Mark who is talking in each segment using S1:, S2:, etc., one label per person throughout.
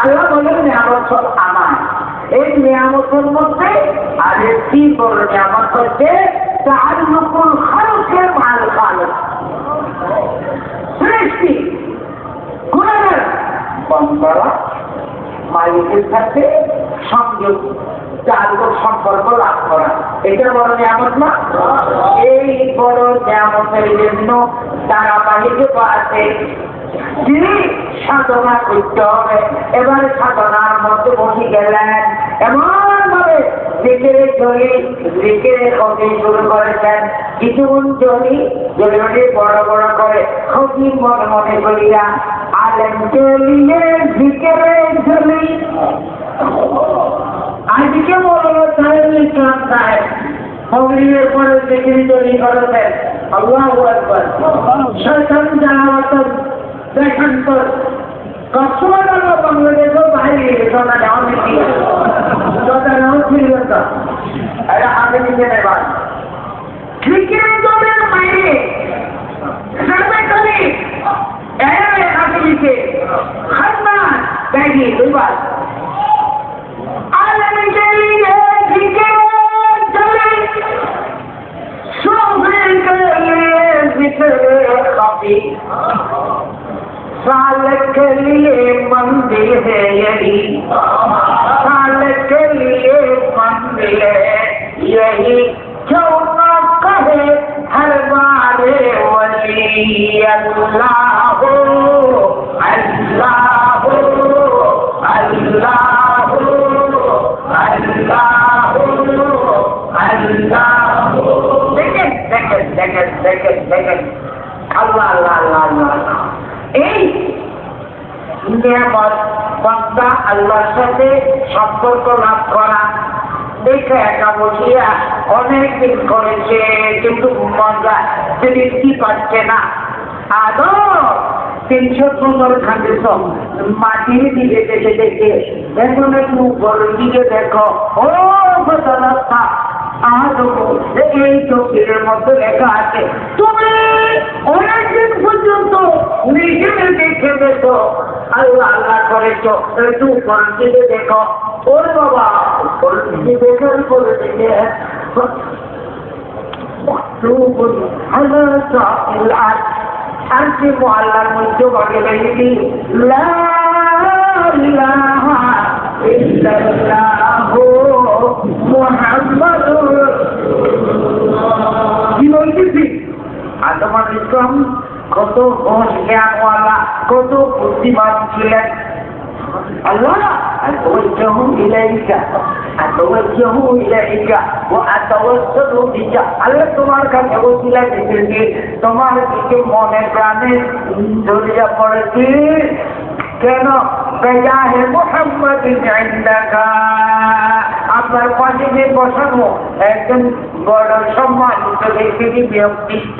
S1: আল্লাহ বলেন নিয়ামত সব আমার। এই নিয়ামতের মধ্যে আর একটি বড় নিয়ামত হচ্ছে? তার নকল খালুকের মাল খাল সৃষ্টি। গুণাগার বন্ধরা মালিকের সাথে সংযোগ চারগোর সম্পর্ক লাভ করা। এটা বড় নিয়ামত না? এই বড় নিয়ামতের জন্য তারা বাহিরে আছে যিনি সাধনা করতে হবে। এবারে সাধনার মধ্যে বসে গেলেন। এমন ভাবে জিকিরে চলি জিকিরে কবি শুরু করেছেন। কিছুক্ষণ চলি চলি বড় বড় করে খুবই মনে মনে করিয়া আলেন চলিয়ে জিকিরে চলি আজকে বলব সাহেব ইসলাম সাহেব মৌলিকের পরে জিকিরি তৈরি করেছেন আল্লাহ একবার শয়তান জানাওয়াতন দেখান পর কসময় আল্লাহ বাংলাদেশও বাইরে সোনা যাওয়া দেখি সোনা নাও ছিল তো আরে আগে দিকে নেবার। জিকিরি मंदिर है यही हाल के लिए मंदिर है यही क्यों कहे हर बारे वली अल्लाह हो अल्लाह हो अल्लाह हो अल्लाह। हो अल्लाह हो second second second second second Allah Allah Allah Allah এই নিয়ামত বন্দা আল্লাহর সাথে সম্পর্ক লাভ করা, দেখে একা বসিয়া অনেক দিন করেছে কিন্তু মজা তৃপ্তি পাচ্ছে না। আদৌ তিনশো পনেরো খান্ডিস মাটির দিকে দেখে দেখে একটু উপরের দিকে দেখো, ও এই চোখের মধ্যে লেখা আছে, তুমি অনেকদিন পর্যন্ত নিজেকে দেখে দেখো। আল্লাহ আল্লাহ করেছ একটু কলকিতে দেখো। ওর বাবা কলকি দেখার পরে দেখে আর কি মহাল্লার মধ্যে ইসলাম কত হোশ জ্ঞানওয়ালা কত বুদ্ধিমান ছিলেন الله أتوجه إليك أتوجه إليك وأتوسل بك আল্লাহ তোমার কাছে ওসিলা দিতেছি তোমার দিকে মনে প্রাণে জড়িয়ে পড়েছি কেন বেজাহে মোহাম্মদ ইন্দাকা আপনার পাশে যে বসানো একজন বড় সম্মানিত ব্যক্তি ব্যক্তিত্ব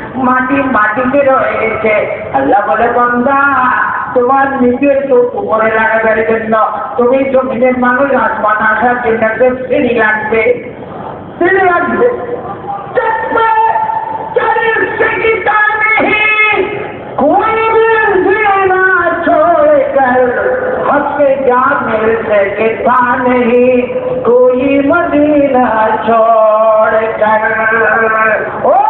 S1: মাটি মাটিতে রয়ে গেছে আল্লাহ বলে বন্দা তোমার নিজের তো উপরে লাগাবার জন্য তুমি জমিনের মানুষ আসমান আসার জন্য তো সিঁড়ি লাগবে সিঁড়ি লাগবে চুপে, চলে শিকিতা নেই, कोई भी जीना छोड़कर हंसते जा मिल सकता नहीं कोई मदीना छोड़ कर ও এবার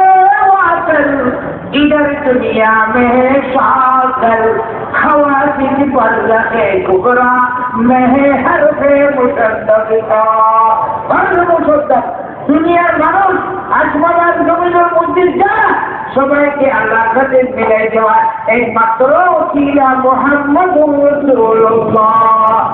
S1: नबी उधर अल्लाह से वासन इधर दुनिया में शाकल खवासिन पर रखे कुबरा मैं हर फे मुसद्दक का हर मुसद्दक দুনিয়ার মানুষ আসমানার জমিনের মধ্যে যারা সবাইকে আল্লাহ সাথে মিলাই দেওয়া একমাত্র কিলা মোহাম্মদ রসুল্লাহ